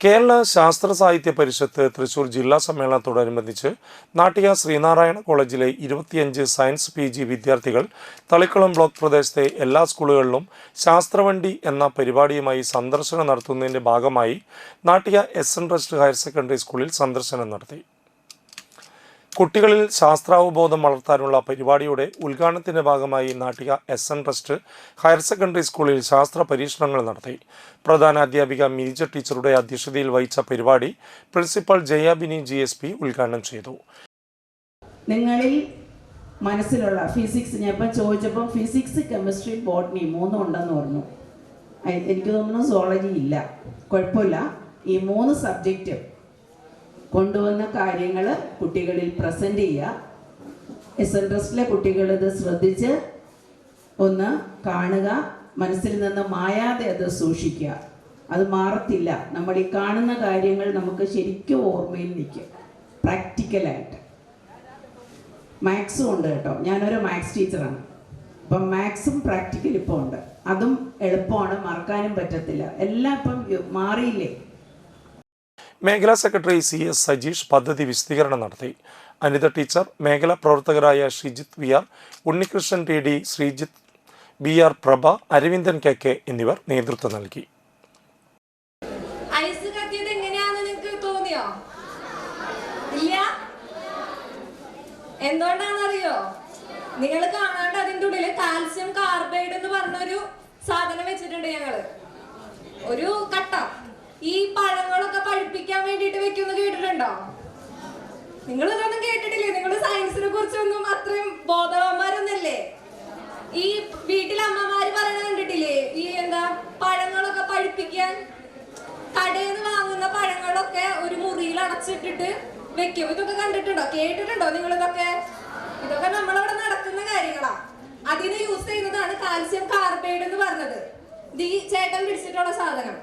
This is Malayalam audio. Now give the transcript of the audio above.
കേരള ശാസ്ത്ര സാഹിത്യ പരിഷത്ത് തൃശൂർ ജില്ലാ സമ്മേളനത്തോടനുബന്ധിച്ച് നാട്ടിക ശ്രീനാരായണ കോളേജിലെ ഇരുപത്തിയഞ്ച് സയൻസ് പി ജി വിദ്യാർത്ഥികൾ തളിക്കുളം ബ്ലോക്ക് പ്രദേശത്തെ എല്ലാ സ്കൂളുകളിലും ശാസ്ത്രവണ്ടി എന്ന പരിപാടിയുമായി സന്ദർശനം നടത്തുന്നതിന്റെ ഭാഗമായി Nattika S N trust higher secondary സ്കൂളിൽ സന്ദർശനം നടത്തി. കുട്ടികളിൽ ശാസ്ത്രാവബോധം വളർത്താനുള്ള പരിപാടിയുടെ ഉദ്ഘാടനത്തിന്റെ ഭാഗമായി Nattika S N trust higher secondary സ്കൂളിൽ ശാസ്ത്ര പരീക്ഷണങ്ങൾ നടത്തി. പ്രധാന അധ്യാപിക മിനിജ ടീച്ചറുടെ അധ്യക്ഷതയിൽ വഹിച്ച പരിപാടി principal Jayabini G S P ഉദ്ഘാടനം ചെയ്തു. നിങ്ങളിൽ മനസ്സിലുള്ള ഫിസിക്സ് ഞാൻ ചോദിച്ചപ്പോൾ ഫിസിക്സ് കെമിസ്ട്രി ബോട്ടണി മൂന്നും ഉണ്ടെന്ന് പറഞ്ഞു. എനിക്ക് തോന്നുന്നു സോളജി ഇല്ല. കുഴപ്പമില്ല. ഈ മൂന്ന് സബ്ജക്റ്റ് കൊണ്ടുവന്ന കാര്യങ്ങൾ കുട്ടികളിൽ പ്രസന്റ് ചെയ്യുക. എസ് എൻ ട്രസ്റ്റിലെ കുട്ടികൾ ഇത് ശ്രദ്ധിച്ച് ഒന്ന് കാണുക. മനസ്സിൽ നിന്ന് മായാതെ അത് സൂക്ഷിക്കുക. അത് മാറത്തില്ല. നമ്മൾ ഈ കാണുന്ന കാര്യങ്ങൾ നമുക്ക് ശരിക്കും ഓർമ്മയിൽ നിൽക്കും. പ്രാക്ടിക്കലായിട്ട് മാത്സും ഉണ്ട് കേട്ടോ. ഞാനൊരു മാത്സ് ടീച്ചറാണ് അപ്പം മാത്സും പ്രാക്ടിക്കൽ ഇപ്പോൾ ഉണ്ട്. അതും എളുപ്പമാണ്. മറക്കാനും പറ്റത്തില്ല. എല്ലാം ഇപ്പം മാറിയില്ലേ? മേഖലാ സെക്രട്ടറി സി എസ് സജീഷ് പദ്ധതി വിശദീകരണം നടത്തി. അനിത ടീച്ചർ മേഖലാ പ്രവർത്തകരായ Sreejith V R Unnikrishnan T D Sreejith B R Prabha Aravindan K K എന്നിവർ നേതൃത്വം നൽകി. എന്തുകൊണ്ടാണെന്നറിയോ? നിങ്ങൾ കാണാണ്ട് അതിന്റെ ഉള്ളിൽ കാൽസ്യം കാർബൈഡ് എന്ന് പറഞ്ഞൊരു സാധനം വെച്ചിട്ടുണ്ട് ഞങ്ങൾ. ഒരു കട്ട. ഈ പഴങ്ങളൊക്കെ പഴുപ്പിക്കാൻ വേണ്ടിട്ട് വെക്കുന്നു കേട്ടിട്ടുണ്ടോ? നിങ്ങൾ ഇതൊന്നും കേട്ടിട്ടില്ലേ? നിങ്ങൾ സയൻസിനെ കുറിച്ചൊന്നും അത്രയും ബോധവാന്മാരൊന്നല്ലേ ഈ വീട്ടിലെ അമ്മമാര് പറയണ കണ്ടിട്ടില്ലേ? ഈ എന്താ പഴങ്ങളൊക്കെ പഴുപ്പിക്കാൻ കടയിൽ നിന്ന് വാങ്ങുന്ന പഴങ്ങളൊക്കെ ഒരു മുറിയിൽ അടച്ചിട്ടിട്ട് വെക്കും. ഇതൊക്കെ കണ്ടിട്ടുണ്ടോ? കേട്ടിട്ടുണ്ടോ നിങ്ങൾ ഇതൊക്കെ ഇതൊക്കെ നമ്മളവിടെ നടക്കുന്ന കാര്യങ്ങളാ. അതിന് യൂസ് ചെയ്യുന്നതാണ് കാൽസ്യം കാർബൈഡ് എന്ന് പറഞ്ഞത്. ഈ ചേട്ടൻ പിടിച്ചിട്ടുള്ള സാധനം.